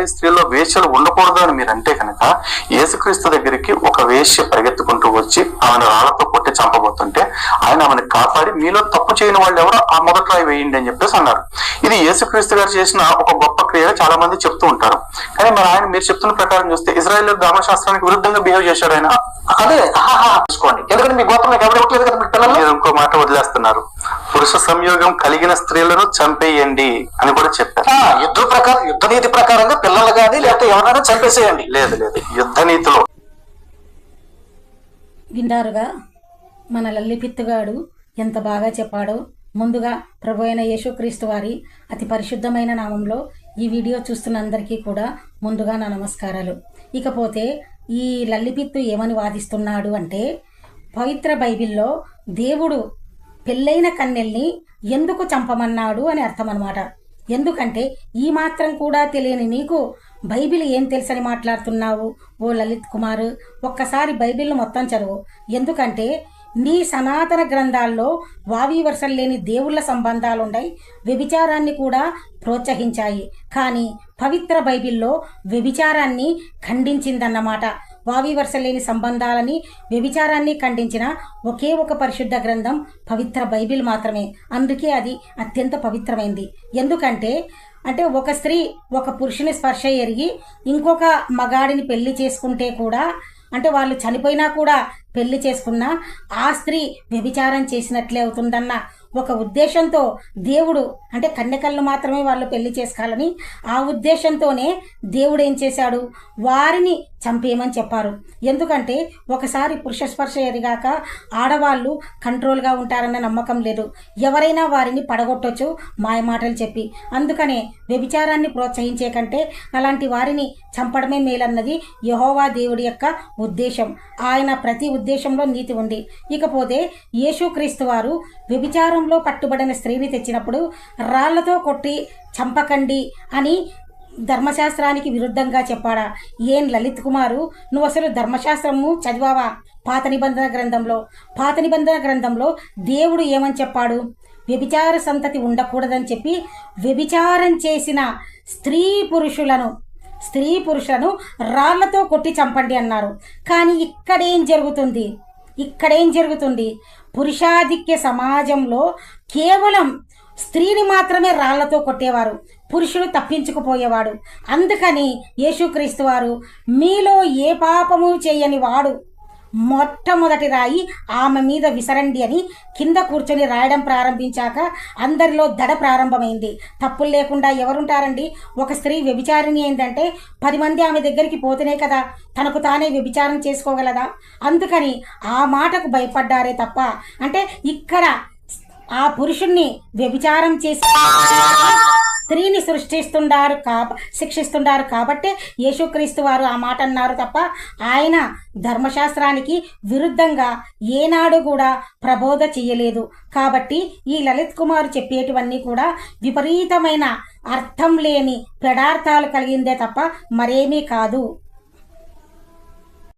Israeli స్త్రీలో వేశ్యలు ఉండకూడదు అని మీరు అంటే కనుక యేసుక్రీస్తు దగ్గరికి ఒక వేశ్య పరిగెత్తుకుంటూ వచ్చి ఆమెను రాళ్ళతో కొట్టి చంపబోతుంటే ఆయన ఆమెను కాపాడి మీలో తప్పు చేయని వాళ్ళు ఎవరో ఆ మొదటి రాయి వేయండి అని చెప్పేసి అన్నారు. ఇది యేసుక్రీస్తు గారు చేసిన ఒక గొప్ప క్రియగా చాలా మంది చెప్తూ ఉంటారు. కానీ మరి ఆయన మీరు చెప్తున్న ప్రకారం చూస్తే ఇజ్రాయెల్ ధర్మశాస్త్రానికి విరుద్ధంగా బిహేవ్ చేశాడు ఆయన. అదే చూసుకోండి. ఎందుకంటే మీ గోత్రం ఎవరు ఇవ్వట్లేదు కదా మీ పిల్లలు? మీరు ఇంకో మాట వదిలేస్తున్నారు. పురుష సంయోగం కలిగిన స్త్రీలను చంపేయండి అని కూడా చెప్పారు. యుద్ధ ప్రకారం యుద్ధ నీతి ప్రకారంగా ఎవరైనా చంపేసేయండి. లేదు లేదు. యుద్ధ నీతిలో. విన్నారుగా మన లల్లిపిత్తుగాడు ఎంత బాగా చెప్పాడో. ముందుగా ప్రభు అయిన యేసుక్రీస్తు వారి అతి పరిశుద్ధమైన నామంలో ఈ వీడియో చూస్తున్న అందరికీ కూడా ముందుగా నా నమస్కారాలు. ఇకపోతే ఈ లల్లిపిత్తు ఏమని వాదిస్తున్నాడు అంటే పవిత్ర బైబిల్లో దేవుడు పెళ్ళైన కన్నెల్ని ఎందుకు చంపమన్నాడు అని అర్థం అనమాట ఎందుకంటే ఈ మాత్రం కూడా తెలియని నీకు బైబిల్ ఏం తెలుసని మాట్లాడుతున్నావు? ఓ లలిత్ కుమార్ ఒక్కసారి బైబిల్ను మొత్తం చదువు. ఎందుకంటే నీ సనాతన గ్రంథాల్లో వావి వరుసలు లేని దేవుళ్ళ సంబంధాలుండై వ్యభిచారాన్ని కూడా ప్రోత్సహించాయి. కానీ పవిత్ర బైబిల్లో వ్యభిచారాన్ని ఖండించిందన్నమాట. వావి వరుస లేని సంబంధాలని వ్యభిచారాన్ని ఖండించిన ఒకే ఒక పరిశుద్ధ గ్రంథం పవిత్ర బైబిల్ మాత్రమే. అందుకే అది అత్యంత పవిత్రమైంది. ఎందుకంటే అంటే ఒక స్త్రీ ఒక పురుషుని స్పర్శ ఎరిగి ఇంకొక మగాడిని పెళ్ళి చేసుకుంటే కూడా అంటే వాళ్ళు చనిపోయినా కూడా పెళ్ళి చేసుకున్నా ఆ స్త్రీ వ్యభిచారం చేసినట్లే అవుతుందన్న ఒక ఉద్దేశంతో దేవుడు అంటే కన్యకలను మాత్రమే వాళ్ళు పెళ్ళి చేసుకోవాలని ఆ ఉద్దేశంతోనే దేవుడు ఏం చేశాడు? వారిని చంపేయమని చెప్పారు. ఎందుకంటే ఒకసారి పురుష స్పర్శ ఎరిగాక ఆడవాళ్ళు కంట్రోల్గా ఉంటారన్న నమ్మకం లేదు. ఎవరైనా వారిని పడగొట్టొచ్చు మాయమాటలు చెప్పి. అందుకనే వ్యభిచారాన్ని ప్రోత్సహించే కంటే అలాంటి వారిని చంపడమే మేలన్నది యహోవా దేవుడి యొక్క ఉద్దేశం. ఆయన ప్రతి ఉద్దేశంలో నీతి ఉంది. ఇకపోతే యేసుక్రీస్తు వారు వ్యభిచారంలో పట్టుబడిన స్త్రీని తెచ్చినప్పుడు రాళ్ళతో కొట్టి చంపకండి అని ధర్మశాస్త్రానికి విరుద్ధంగా చెప్పాడా? ఏం లలిత్ కుమారు? నువ్వు అసలు ధర్మశాస్త్రము చదివావా? పాత నిబంధన గ్రంథంలో పాత నిబంధన గ్రంథంలో దేవుడు ఏమని చెప్పాడు? వ్యభిచార సంతతి ఉండకూడదని చెప్పి వ్యభిచారం చేసిన స్త్రీ పురుషులను స్త్రీ పురుషులను రాళ్ళతో కొట్టి చంపండి అన్నారు. కానీ ఇక్కడేం జరుగుతుంది? ఇక్కడేం జరుగుతుంది? పురుషాధిక్య సమాజంలో కేవలం స్త్రీని మాత్రమే రాళ్ళతో కొట్టేవారు పురుషుడు తప్పించుకుపోయేవాడు. అందుకని యేసుక్రీస్తు వారు మీలో ఏ పాపము చేయని వాడు మొట్టమొదటి రాయి ఆమె మీద విసరండి అని కింద కూర్చొని రాయడం ప్రారంభించాక అందరిలో దడ ప్రారంభమైంది. తప్పులు లేకుండా ఎవరుంటారండి? ఒక స్త్రీ వ్యభిచారిణి ఏంటంటే పది మంది ఆమె దగ్గరికి పోతేనే కదా తనకు తానే వ్యభిచారం చేసుకోగలదా? అందుకని ఆ మాటకు భయపడ్డారే తప్ప అంటే ఇక్కడ ఆ పురుషుణ్ణి వ్యభిచారం చేసి స్త్రీని సృష్టిస్తుండారు కా శిక్షిస్తుండారు కాబట్టే యేసుక్రీస్తు వారు ఆ మాట అన్నారు తప్ప ఆయన ధర్మశాస్త్రానికి విరుద్ధంగా ఏనాడు కూడా ప్రబోధ చేయలేదు. కాబట్టి ఈ లలిత్ కుమార్ చెప్పేటివన్నీ కూడా విపరీతమైన అర్థం లేని పెడార్థాలు కలిగిందే తప్ప మరేమీ కాదు.